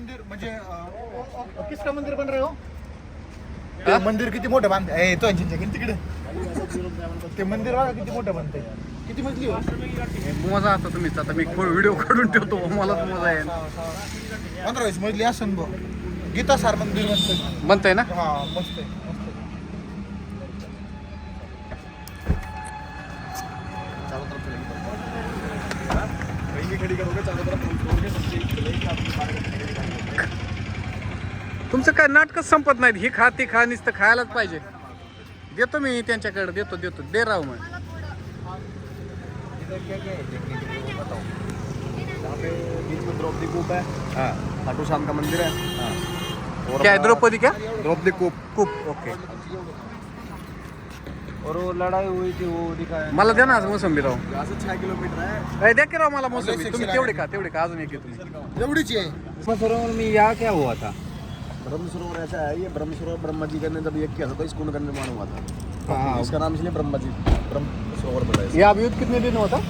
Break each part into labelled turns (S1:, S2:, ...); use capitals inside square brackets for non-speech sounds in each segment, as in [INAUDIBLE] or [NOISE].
S1: मंदिर म्हणजे अं, किसका मंदिर बन रहे हो? ते मंदिर किती मोठं बांध ए तो तिकडे. ते मंदिर बघा किती मोठं बांधतंय. किती मजली हो?
S2: मोजा आता तुम्हीच आता मी व्हिडिओ काढून ठेवतो मलाच मोजा येईल.
S1: पंधरा वीस मजली असन बघ. गीता सार मंदिर बनतंय
S2: बनतंय ना?
S1: हा मस्त आहे मस्त
S2: तुमचं काय नाटकच संपत नाहीत? ही खा ती खा नुसतं खायलाच पाहिजे. देतो मी त्यांच्याकडे देतो देतो. दे राव मग.
S3: बीच में द्रौपदी कूप है खाटू श्याम का मंदिर है और
S2: क्या है, द्रौपदी क्या?
S3: द्रौपदी कूप.
S2: खूप ओके.
S3: और वो लड़ाई हुई थी वो दिखाया
S2: मला द्या ना आज मोसंबी राव।
S3: यहाँ से छह किलोमीटर है
S2: ए, द्या की राव मला मोसंबी तुम्ही तेवढे का? तेवढे का अजून एक आहे तुम्ही?
S1: एवढीच आहे.
S3: सरोवर में यहाँ क्या हुआ था? ब्रह्म सरोवर ऐसा है ये ब्रह्म सरोवर ब्रह्मा जी ने जब यज्ञ किया था तो इस कुंड का निर्माण हुआ था।
S2: हाँ।
S3: इसका नाम इसलिए ब्रह्मा जी ब्रह्म सरोवर पड़ा है।
S2: ये अब युद्ध कितने दिन होता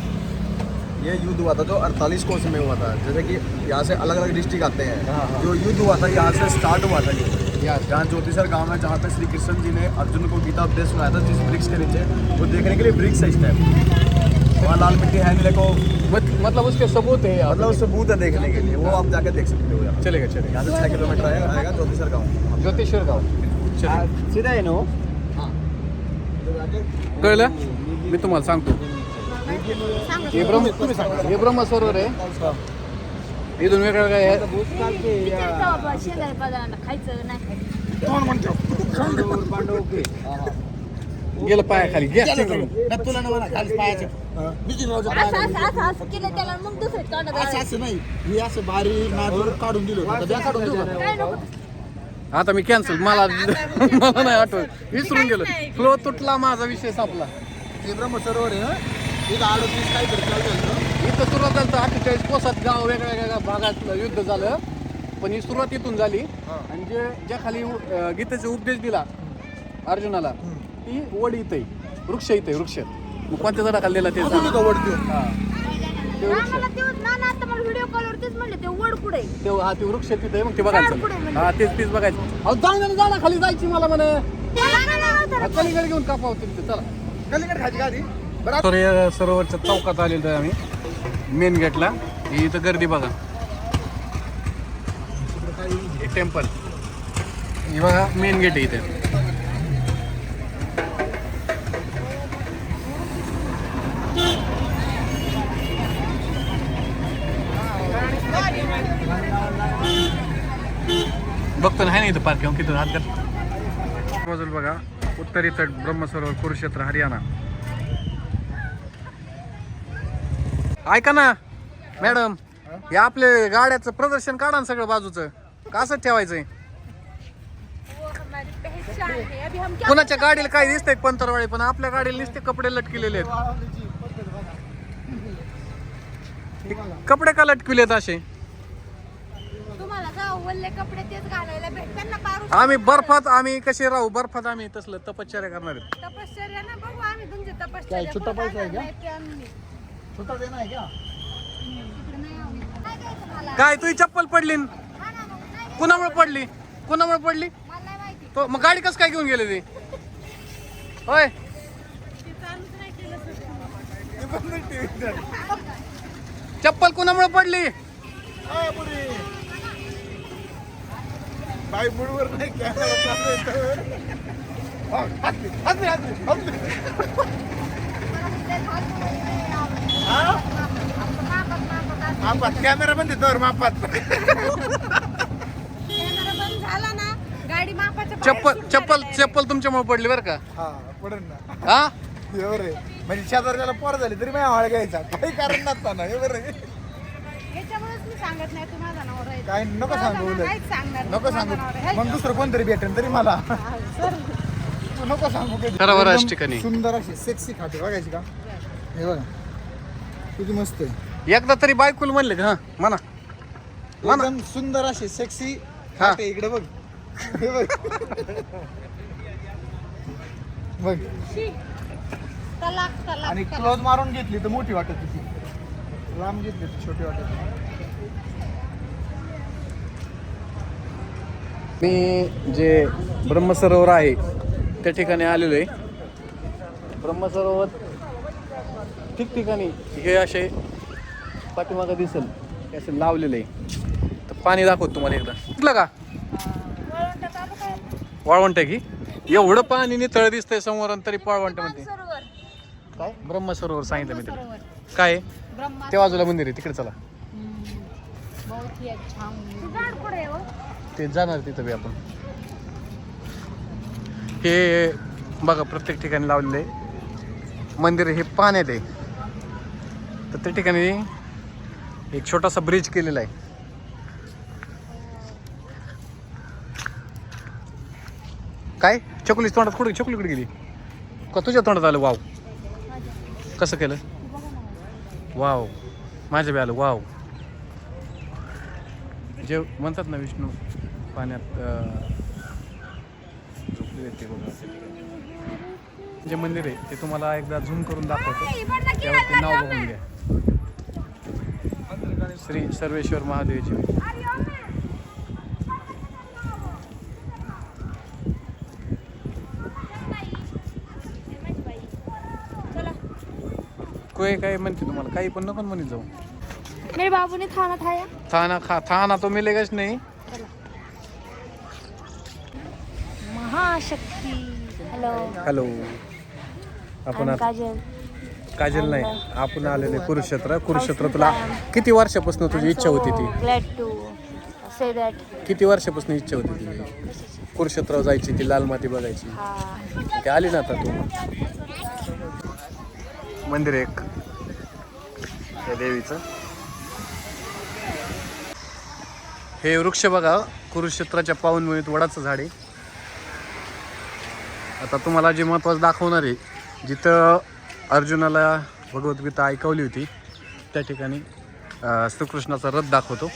S3: ये युद्ध हुआ था जो 48 कोस में हुआ था। जैसे कि यहाँ से अलग अलग डिस्ट्रिक्ट आते
S2: हाँ, हाँ।
S3: हैं। जो युद्ध हुआ था यहाँ से स्टार्ट हुआ था ये।
S2: यहाँ
S3: जहाँ ज्योतिसर गाँव है जहाँ पे श्री कृष्ण जी ने अर्जुन को गीता उपदेश सुनाया था जिस वृक्ष के नीचे वो देखने के लिए वृक्ष है इस टाइम वहाँ लाल मिट्टी है नहीं को
S2: मत, मतलब उसके सबूत है
S3: मतलब बूथ है देखने के लिए वो आप जाके देख सकते हो यहाँ
S2: चलेगा चलेगा।
S3: यहाँ से छः किलोमीटर आएगा आएगा ज्योतिसर गाँव।
S2: ज्योतिश्वर गाव। चलेगा।
S3: सीधा है नो
S2: कळलं? मी तुम्हाला सांगतो। हे ब्रह्म हे ब्रह्मसरोवर आहे इथून वेगळं काय आहे?
S4: शेजारी पदार्थ खायचं नाही खायचं
S1: कोण म्हणतो
S2: गेलं
S1: तुला म्हणा खाली बिजिनरावच्या
S4: असं. असं असं असं केलं त्याला मग दुसरं तोंडात
S1: असं
S4: आलं.
S1: असं नाही. हे असं बारीक नादूर काढून दिलं होतं. काढून?
S4: काय नको
S2: आता मी कॅन्सल मला मला नाही आठवत. विसरून गेलो. फ्लो तुटला माझा विषय संपला.
S1: हे ब्रह्मसरोवर आहे हं? इथं अडतीस काहीतरी चालू झालं
S2: इथं सुरुवात झालं अठ्ठेचाळीस कोसात गाव वेगळ्या वेगळ्या भागात युद्ध झालं. पण ही सुरुवात इथून झाली. आणि जे ज्या खाली अं, गीतेचा उपदेश दिला अर्जुनाला ती वड इथे वृक्ष इथे वृक्ष. मग कोणत्या झाडाखाली दिला ते सांग.
S1: वडतो
S2: हा. ते वृक्ष.
S4: आम्हाला ते ना ना आता मला व्हिडिओ कॉलवर तेच म्हणले ते वड कुठे
S2: ते हा ते वृक्ष तिथे आहे, मग ते
S4: झाड
S2: बघायचं
S4: पुढे म्हणजे.
S2: हा तेच तेच बघायचं. अहो जाऊ दे झाडा खाली जायची मला म्हणे. पलीकडे घेऊन कापावं तिथे चला.
S1: कलिंगड खायची का आधी? बरं
S2: तर या सरोवरच्या चौकात आलेलो आहे आम्ही. मेन गेटला. ही इथं गर्दी बघा. हे टेंपल. ही बघा मेन गेट आहे इथे. बघतो ना आहे ना इथं पार्क घेऊन किती हात कर बाजूला बघा उत्तरी तट ब्रह्मसरोवर कुरुक्षेत्र हरियाणा. ऐका ना मॅडम हे आपले गाड्याचं प्रदर्शन काढा ना सगळं बाजूचं. कसं ठेवायचंय? कुणाच्या गाडीला काय दिसतंय पंतरवाडी पण आपल्या गाडीला नुसते कपडे लटकिलेले आहेत. हे कपडे का लटकिलेत असे?
S4: तुम्हाला का वल्ले कपडे तेच घालायला भेटतात ना पारू
S2: आम्ही बर्फात आम्ही कसे राहू? बर्फात आम्ही तसलं तपश्चर्या करणार आहेत.
S4: तपश्चर्या ना बघू आम्ही तुमची तपश्चर्या? नाही, ते आम्ही. काय
S2: तुझी चप्पल पडली. कुणामुळे पडली? कुणामुळे पडली?
S4: मला नाही माहिती
S2: तो मग गाडी कसं काय घेऊन गेले ते? होय. चप्पल कुणामुळे पडली?
S1: नाही [LAUGHS]
S4: मापात
S1: कॅमेरा पण देतो मापात
S4: कॅमेरा बंद झाला ना गाडी मापाच्या बाहेर
S2: चप्पल चप्पल. चप्पल तुमच्यामुळे पडली बरं का
S1: हा पडेल ना
S2: हा
S1: बरं आहे. म्हणजे शेजारच्याला पोर झाली तरी माझ्या हळ घ्यायचा काही कारण नसताना हे बरं आहे.
S4: याच्यामुळेच मी सांगत नाही तू माझा नवरा आहे.
S1: काय नको
S4: माझा
S1: सांगू
S4: नवरा
S1: उलट.
S4: काहीच सांगणार नाही,
S1: नको
S4: माझा
S1: सांगू
S4: नवरा आहे.
S1: मग दुसरं कोणतरी भेटेल तरी मला
S4: हा, सर.
S1: तू नको सांगू कधी.
S2: खरं बरं अशा
S1: एकदम
S2: ठिकाणी.
S1: सुंदर अशी सेक्सी खाते बघायची का हे बघा किती मस्त आहे
S2: एकदा तरी बायकुल म्हणले का हा म्हणा म्हणा.
S1: एकदम सुंदर अशी सेक्सी
S2: हा.
S1: इकडे बघ हे बघ बघ
S4: शी. तलाक तलाक
S1: आणि. क्लोज मारून घेतली तर मोठी वाटत होती लांब घेतली तर छोटी वाटत होती.
S2: मी जे ब्रह्मसरोवर आहे त्या ठिकाणी आलेलो आहे ब्रह्मसरोवर ठिकठिकाणी हे असे पाठीमागं दिसेल. हे असे लावलेले आहे. तर पाणी दाखवतो तुम्हाला एकदा. कुठलं का?
S4: वळवंट
S2: वाळवंट की? एवढं पाणी नितळ दिसतंय समोर तरी पाळवंट म्हणते.
S4: सरोवर.
S2: काय? ब्रह्मसरोवर सांगितलं मी तुला.
S4: सरोवर.
S2: काय? त्या बाजूला मंदिर आहे तिकडे चला.
S4: ही हो?
S2: ते जाणार तिथं बी आपण. हे बघा प्रत्येक ठिकाणी लावलेलं आहे. मंदिर हे पाण्यात आहे. तर त्या ठिकाणी एक छोटासा ब्रिज केलेला आहे. काय? चकुलीच तोंडात कुठे चकुलीकडे गेली? का तुझ्या तोंडात आलं वाव? कसं केलं? वाव. माझ्या बी आलं वाव. जे म्हणतात ना विष्णू पाण्यात अं, येते बघा. जे मंदिर आहे ते तुम्हाला एकदा झूम करून दाखवतो. त्यावर ते नाव बघून घ्या. श्री सर्वेश्वर महादेवचे कोय काय म्हणते तुम्हाला? काही पण नको म्हणत जाऊ.
S4: मेरे बाबू ने थाना खाया
S2: थाना खा थाना तो मिलेगाच नाही.
S4: महाशक्ती. हॅलो
S2: हॅलो आपण आता
S4: काजल.
S2: काजल नाही आपण आलेले कुरुक्षेत्र. कुरुक्षेत्र तुला किती वर्षापासून तुझी इच्छा होती ती?
S4: ग्लॅड टू से दॅट
S2: किती वर्षापासून इच्छा होती तुझी कुरुक्षेत्रावर जायची ती लाल माती बघायची? ते आली ना आता तू? मंदिर एक. त्या देवीचं. हे वृक्ष बघा कुरुक्षेत्राच्या पावनभूमीत वडाचं झाड आहे. आता तुम्हाला जे महत्त्वाचं दाखवणार आहे जिथं अर्जुनाला भगवद्गीता ऐकवली होती त्या ठिकाणी श्रीकृष्णाचा रथ दाखवतो.